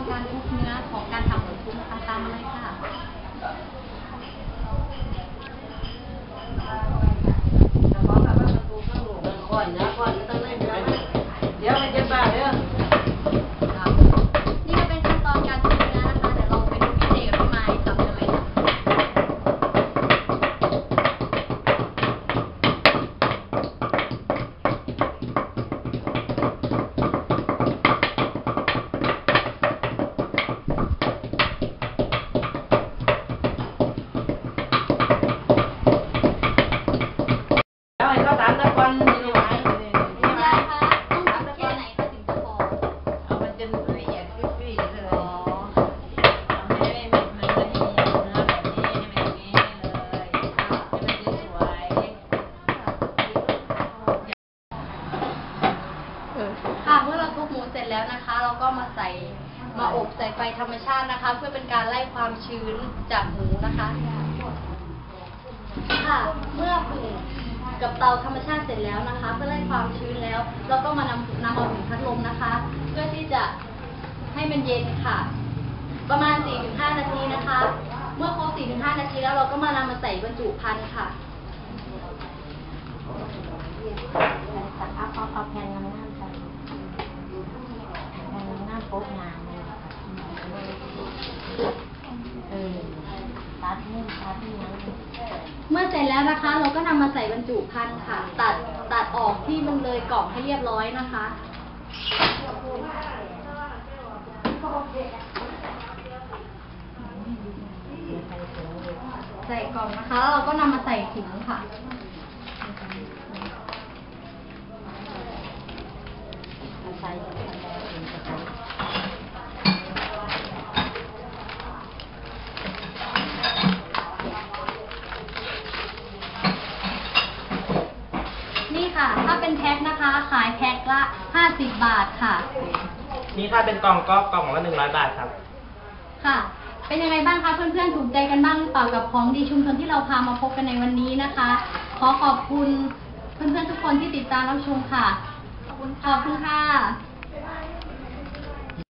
อนการทุบเนื้อของการทำหมูทุบนะคะตามมาเลยค่ะก่อนนะก่อนก็ต้องเล่นนะเดี๋ยวมันจะบ้าเด้อ ค่ะเมื่อเราทุบหมูเสร็จแล้วนะคะ เราก็มาใส่มาอบใส่ไฟธรรมชาตินะคะ เพื่อเป็นการไล่ความชื้นจากหมูนะคะ ค่ะ เมื่อผึ่งกับเตาธรรมชาติเสร็จแล้วนะคะ เพื่อไล่ความชื้นแล้ว เราก็มานำนำเอาถุงพัดลมนะคะ เพื่อที่จะให้มันเย็นค่ะ ประมาณ 4-5 นาทีนะคะ เมื่อครบ 4-5 นาทีแล้วเราก็มานำมาใส่บรรจุภัณฑ์ค่ะ เอาเอาเอาแผ่นงามๆใส่แผ่นงามๆโป๊กงามเลยค่ะเออตั ดนี่ตัดนี่เมื่อเสร็จแล้วนะคะ เราก็นำมาใส่บรรจุภัณฑ์ค่ะ ตัดตัดออกที่มันเลยกล่องให้เรียบร้อยนะคะ ใส่กล่องนะคะแล้วเราก็นำมาใส่ถุงค่ะ ใส่แล้วถึงจะใส่ นี่ ค่ะ ถ้าเป็นแพ็คนะคะ ขายแพ็คละ 50 บาทค่ะ นี่ถ้าเป็นกล่องก็กล่องละหนึ่งร้อยบาทครับ ค่ะ เป็นยังไงบ้างคะเพื่อนๆ ถูกใจกันบ้างหรือเปล่ากับของดีชุมชนที่เราพามาพบกันในวันนี้นะคะ ขอขอบคุณเพื่อนๆทุกคนที่ติดตามรับชมค่ะ ขอบคุณค่ะ